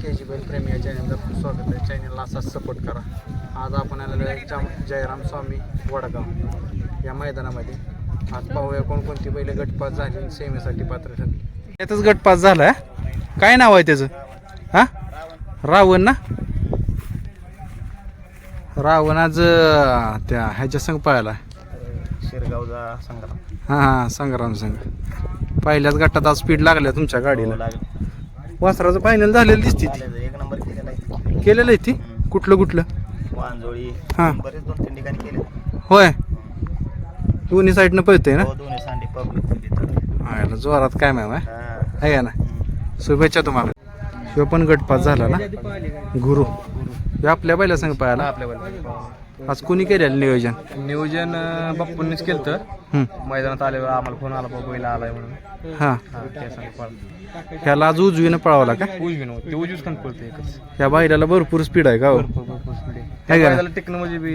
के जी बैल प्रेमी या चॅनलचं स्वागत आहे. चॅनलला असाच सपोर्ट करा. आज आपण आलेलो आहे जयराम स्वामी वडगाव या मैदानामध्ये. आज पाहूया कोणकोणती बैल गटपास झाली सेमीसाठी पात्र ठरली. यातच गटपास झाला? काय नाव आहे त्याचं? हा? रावण ना? रावण आज त्या ह्याच्या संग पळाला. शिरगावचा संग्राम. हां हां संग्राम संघ. पहिल्याच गटात आज स्पीड लागल्या तुमच्या गाडीला. लागेल वासराचं फायनल झालेलं दिसते ती. एक नंबर केलेला आहे केलेलं आहे ती? कुठलं कुठलं? वांजोळी. हा. बरेच दोन तीन ठिकाणी केले होय. दोन्ही साईडनं पळतंय ना? हो दोन्ही सांडी पब्लिक आयला जोरात काय मॅम आहे? ना शुभेच्छा तुम्हाला. शिव पण गटपास झाला ना? गुरु. ह्यो आपल्या पहिल्या संघ पाहायला आपल्या आज कुणी केलेलं नियोजन? नियोजन अं, बाप्पूंनीच केलं तर. मैदानात आल्यावर आम्हाला फोन आला बाबा बैल आलाय म्हणून. हा. हा पळ ह्याला आज उजवीनं पळावला का? उजवी नव्हती ते उजवीच खान पळतो एकच. ह्या बैलाला भरपूर स्पीड आहे का हो? भरपूर भरपूर speed आहे. आहे त्या का? बैलाला टेक्नॉलॉजी बी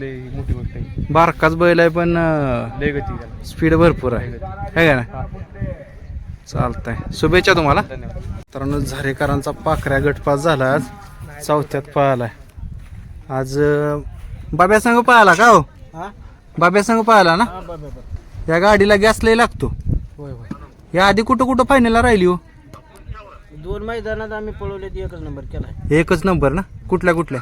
लय मोठी गोष्ट आहे. बारकाच बैल आहे पण लय गती त्याला. स्पीड भरपूर आहे. आहे. का ना हा. चालतंय. शुभेच्छा तुम्हाला. धन्यवाद. मित्रांनो झारेकरांचा पाखऱ्या गटपास झाला आज. चौथ्यात पळालाय. आज अं, बाब्या संघ पळाला का हो? बाब्या संघ पळाला ना? या गाडीला गॅस लय लागतो. होय होय. या आधी कुठं कुठं फायनलला राहिली हो? दोन मैदानात आम्ही पळवले एकच नंबर केलाय. एकच नंबर ना? कुठल्या कुठल्या?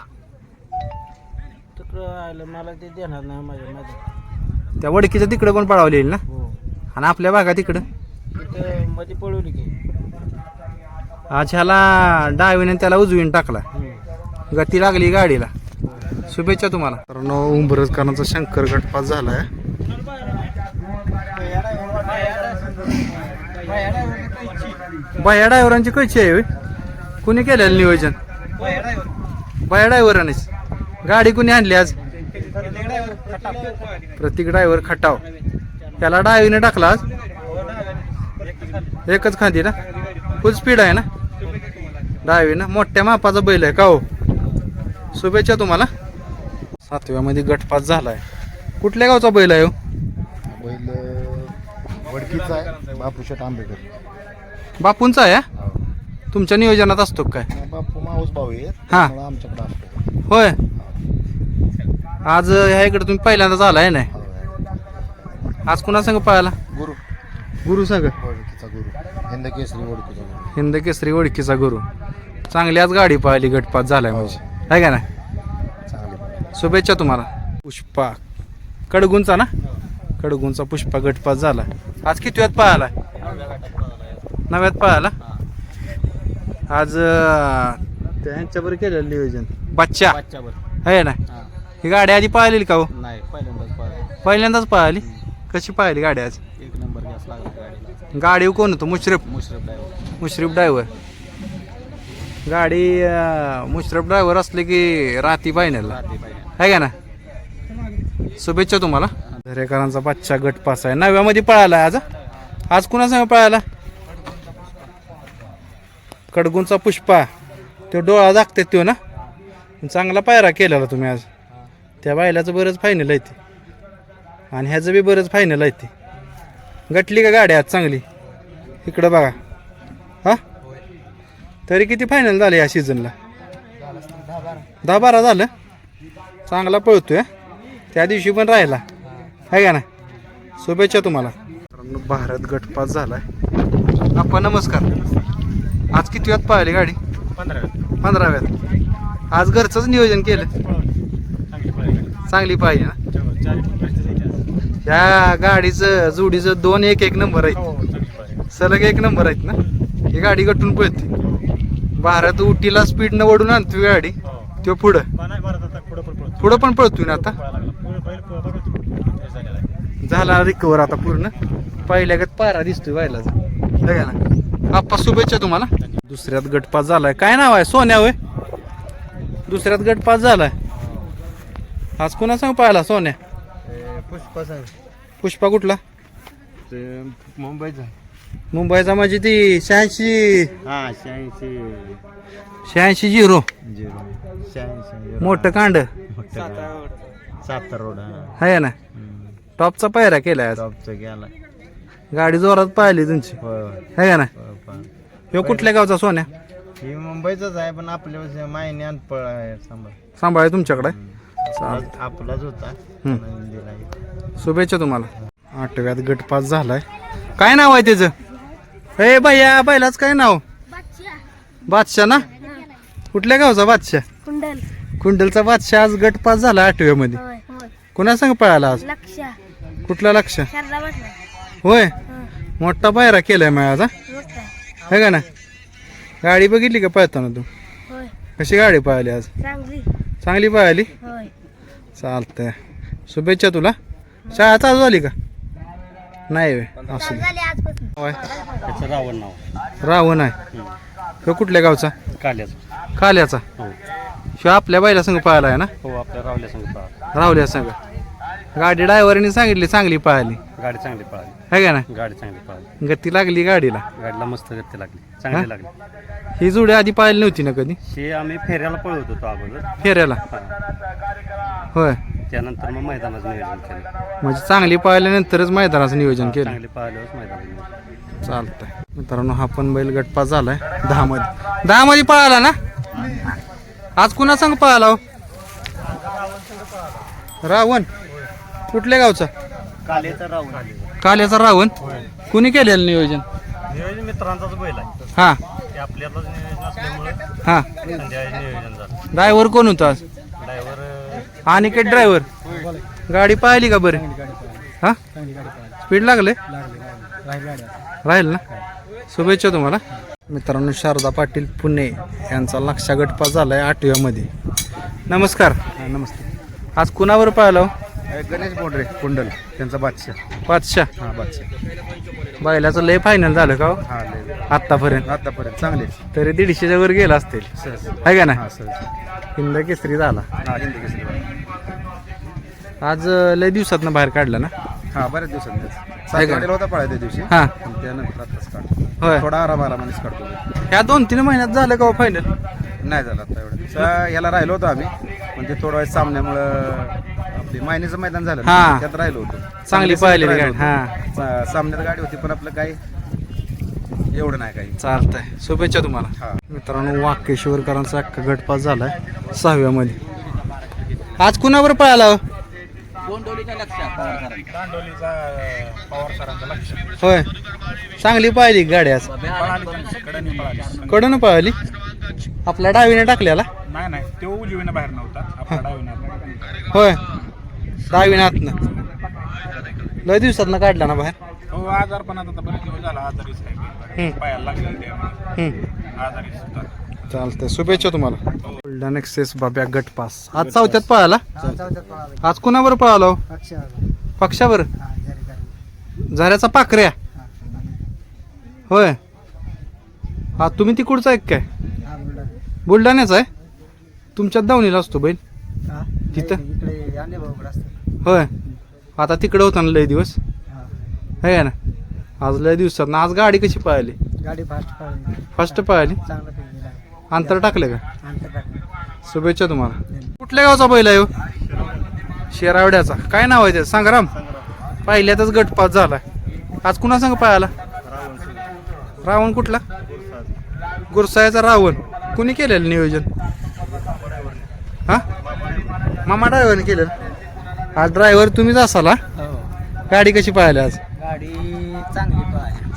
तिकडं आलं मला ते देणार नाही माझ्या मैदान त्या वडकीच्या तिकडं पण पळावलेली ना? हो. आणि आपल्या भागात तिकडं तिथं मध्ये पळवली की. आज ह्याला डावीने त्याला उजवीन टाकला. गती लागली गाडीला. शुभेच्छा तुम्हाला. कारण उंबरजकरांचा शंकर गटपास झालाय. बाया ड्रायव्हरांची कशी आहे कुणी केलेलं नियोजन? बाया ड्रायव्हरानेच. गाडी कुणी आणली आज? प्रतीक ड्रायव्हर खटाव. त्याला डावीने टाकला आज? एकच खांदी ना? फुल स्पीड आहे ना? डावी ना मोठ्या मापाचा बैल आहे का हो? शुभेच्छा तुम्हाला. सातव्यामध्ये गटपास झालाय. कुठल्या गावचा बैल आहे हो? बैल वडकीचा आहे बापूशेठ आंबेडकर. बापूंचा आहे? हा? तुमच्या नियोजनात असतो का काय? बापू माऊस भाऊ आहे हा. त्यामुळं आमच्याकडे असतो. होय. आज ह्या इकडे तुम्ही पहिल्यांदाच आलाय ना आज कुणा संग पाहायला गुरु. गुरु संग? वडकीचा गुरु. हिंद केसरी वडकीचा गुरु. हिंद केसरी ओळखीचा गुरु. चांगली आज गाडी पाहिली गटपास झालाय म्हणजे आहे का ना चांगले शुभेच्छा तुम्हाला. पुष्पा. कडगुंचा ना? कडगुंचा पुष्पा गटपास झाला. आज किती वेळात पळाला? नव्यात पळाला? आज अं, त्या ह्यांच्यावर केलेलं नियोजन. बच्चा. आहे ना? ही. गाडी आधी पाहिलेली का हो? नाही पहिल्यांदाच पाहिली कशी पाहिली गाडी आज? एक नंबर गॅस लागला गाडीला. गाडी कोण होतं? मुश्रीफ. मुश्रफ ड्रायव्हर. मुश्रीफ ड्रायव्हर. गाडी अं, मुश्रीफ ड्रायव्हर असले की राती फायनलला आहे का ना? शुभेच्छा तुम्हाला. दरेकरांचा बादशा गट पास आहे. नव्यामध्ये पळाला आज आज कुणासंग पळाला? कडगुंचा पुष्पा. तो डोळा दाखते तो ना? चांगला पायरा केलेला तुम्ही आज. त्या बायलाचं बरंच फायनल आहे ते. आणि ह्याचं बी बरंच फायनल आहे ते. गटली का गाडी आज चांगली? इकडं बघा. हा? तरी किती फायनल झाले या सीझनला दहा बारा झालं? चांगला पळतोय. त्या दिवशी पण राहिला. आहे का ना शुभेच्छा तुम्हाला. भारत गटपास झालाय. आपण नमस्कार. आज किती वेळात पाहिली गाडी? पंधरा पंधराव्यात. आज घरचंच नियोजन केलं. चांगली पाहिजे ना? या गाडीचं जोडीचं दोन एक एक नंबर आहेत. सलग एक नंबर आहेत ना? ही गाडी गटून पळते. भारत उटीला स्पीडनं ओढून आणतो गाडी. तो पुढं. पुढं पण पळतोय ना आता? झाला रिकवर आता पूर्ण. पहिल्यागत पारा दिसतोय व्हायला ना. आप्पा शुभेच्छा तुम्हाला. दुसऱ्यात गटपास झालाय. काय नाव आहे? सोन्या होय? दुसऱ्यात गटपास झालाय. आज कोणा सांग पाहिला सोन्या? पुष्पा साहेब. पुष्पा कुठला? ते मुंबईचा. मुंबईचा म्हणजे ती शहाऐंशी हा शहाऐंशी. शहाऐंशी झिरो. झिरो. शहाऐंशी मोठं कांड. सातारा रोड हा. आहे ना. टॉपचा पायरा केलाय आज. टॉपचं गेला. गाडी जोरात पाहिली तुमची. होय आहे ना. ह्यो कुठल्या गावचा सोन्या? ही मुंबईचाच आहे पण आपल्या मायने अनपळ आहे सांभाळ. तुमच्याकडे. आपलाच होता. हम्म. म्हणून दिला हे. शुभेच्छा तुम्हाला. आठव्यात गट पास झालाय. काय नाव आहे त्याचं? ए भैया बैलाच काय नाव? बादशाह. ना? कुठल्या गावचा बादशाह? कुंडल. कुंडलचा बादशाह आज गट पास झाला आठव्यामध्ये. कोणा संग पळाला आज? कुठला लक्ष? होय. मोठा पायरा केलाय मग आज हा? है का ना? गाडी बघितली का पळताना तू? कशी गाडी पळाली आज? चांगली. पळाली? चालतंय. शुभेच्छा तुला. शाळा चालू झाली का? नाही वे असू दे झाली. आजपासून होय. त्याचं रावण नाव. रावण आहे. तो कुठल्या गावचा? काल्याचं. काल्याचा. हो. शिवाय आपल्या बायला संग पळाला आहे ना? हो आपल्या रावल्या संग राहुल्या संग. गाडी ड्रायव्हरने सांगितली चांगली पळाली. गाडी चांगली पळाली. है का ना गाडी चांगली पळाली. गती लागली गाडीला. गाडीला मस्त गती लागली. हा? चांगली लागली. ही जोडी आधी पाहिली नव्हती ना कधी? हे आम्ही फेऱ्याला पळवत होतो अगोदर. फेऱ्याला. होय. त्यानंतर मग मैदानाचं नियोजन केलं. म्हणजे चांगली पाहिल्यानंतरच मैदानाचं नियोजन केलं. चांगली पाहिल्यावर मैदानाचं नियोजन चालतंय. मित्रांनो हा पण बैल गटपास झालाय. दहा मध्ये दहा मध्ये पळाला ना? आज कुणा संग पळाला हो? रावण. कुठल्या गावचा? कालेचा रावण काल्याचा रावण? कुणी केलेलं नियोजन? नियोजन मित्रांचाच बैल आहे. हा. ते आपल्यालाच नियोजन असल्यामुळे हा. नियोजन झालं. ड्रायव्हर कोण होता आज? आणि काय ड्रायव्हर गाडी पाहिली का बरं? हा? स्पीड लागले? राहील ना? शुभेच्छा तुम्हाला. मित्रांनो शारदा पाटील पुणे यांचा लक्षा गटपास झालाय आठव्यामध्ये. नमस्कार. नमस्ते. आज कुणावर पाहिलं गणेश बोंडरे कुंडल त्यांचा बादशाह. पाचशा हा बादशाह. बैलाचं लय फायनल झालं का हो? हा लय. आतापर्यंत आतापर्यंत चांगले तरी दीडशेच्या वर गेला असतील. सहज आहे का ना हा सहज हिंद केसरी झाला. हा हिंदी केसरी आज अं, लय दिवसात बाहेर काढला ना? हा बऱ्याच दिवसांनी आहे सात का? गाडीला होता पळा त्या दिवशी. हा. त्यानंतर आताच काढतो होय. थोडा आराम आरामानेच काढतो. ह्या दोन तीन महिन्यात झालं का फायनल नाही झालं आता एवढं. सा- याला राहिलो होतो आम्ही. पण ते थोडा वेळ सामन्यामुळं आपली मायनीचं मैदान झालं. ना, हा. त्यात राहिलो होतो. चांगली राहिलो गाडी. हा. सा- सामन्यात गाडी होती पण आपलं काही एवढं नाही काही. चालतंय. शुभेच्छा तुम्हाला. हा. मित्रांनो वाकेश्वरकरांचा अख्खा गटपास झालाय सहाव्यामध्ये. आज कुणावर पळाला हो? होय. चांगली पाहिली गाडी आज. कडून पळाली. आपल्या डावीने टाकल्याला? नाही नाही. तो उजवीनं बाहेर नव्हता. आपला डावीनं होय. डावीने आतनं. लय दिवसात काढला ना बाहेर? हो आजार पण आता बरेच दिवस झाला आजारीच आहे. हम्म. पायाला लागलेलं ते हम्म. आजारीच होता. चालतंय. शुभेच्छा तुम्हाला. बुलढाणा एक्सेस बाब्या गटपास आज चौथ्यात पळाला? आज कुणावर पळाला हो? पक्षावर झऱ्याचा पाखऱ्या. होय. हा तुम्ही तिकडचा आहे काय? बुलढाण्याचा आहे? तुमच्यात दावणीला असतो बैल. तिथं? होय. आता तिकडं होता ना लय दिवस? आहे ना? आज लय दिवसात ना आज गाडी कशी पळाली? गाडी फास्ट पळाली. चांगलं आहे अंतर टाकलं का? अंतर टाकलं. शुभेच्छा तुम्हाला. कुठल्या गावचा बैल आहे हो? शेरावड्याचा. काय नाव आहे त्याचं? संग्राम पहिल्यातच गटपास झाला. आज कुणा संग पाहायला रावण कुठला? गुरसाळ्याचा रावण. कुणी केलेलं नियोजन? हा? मामा ड्रायव्हरने केलेलं? आज ड्रायव्हर तुम्हीच असाल हा? हो. गाडी कशी पाहिली आज?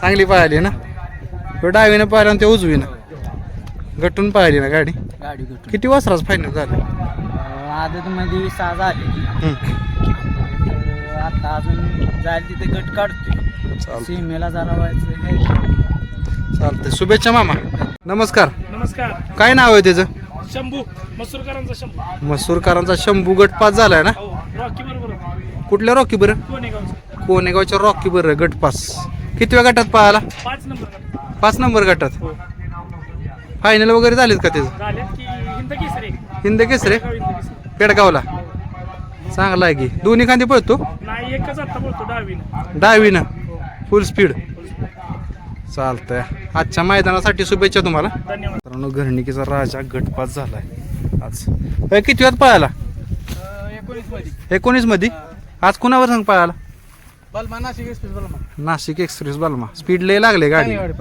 चांगली पाहिली ना? तो डावीनं पाहिलं आणि ते उजवीनं. गटून पाहिली ना गाडी? गाडी किती वाजताच फायनल झालं? आदत मध्ये सहा झाली हम्म. आता अजून जायला तिथे गट काढतोय. चालतंय. सीमेला जरा व्हायचं हे. चालतंय. शुभेच्छा मामा. नमस्कार. नमस्कार. काय नाव आहे त्याचं? शंभू. मसूरकरांचा शंभू. मसूरकरांचा शंभू गट पास झालाय ना? हो रॉकी बरोबर. कुठल्या रॉकी बरं? कोणी गावचं कोणेगावच्या रॉकी बरं गट पास. कितव्या गटात पाहायला पाच नंबर पाच नंबर गटात. हो. फायनल वगैरे झालेत का त्याचं? की हिंद केसरी. हिंद केसरे? गाव हिंद केसरी. पेडगावला. चांगला आहे की. दोन्ही खांदी पळतो? नाही एकच आता बोलतो डावीनं डावीनं फुल स्पीड चालतंय. आजच्या मैदानासाठी शुभेच्छा तुम्हाला. धन्यवाद. मित्रांनो घरणिकीचा राजा गटपास झालाय. आज. किती वेळात पळाला? एकोणीसमध्ये एकोणीसमध्ये आज कुणावर सांग पळाला बलमा नाशिक एक्सप्रेस बलमा नाशिक एक्सप्रेस बालमा. स्पीड लय लागले गाडी.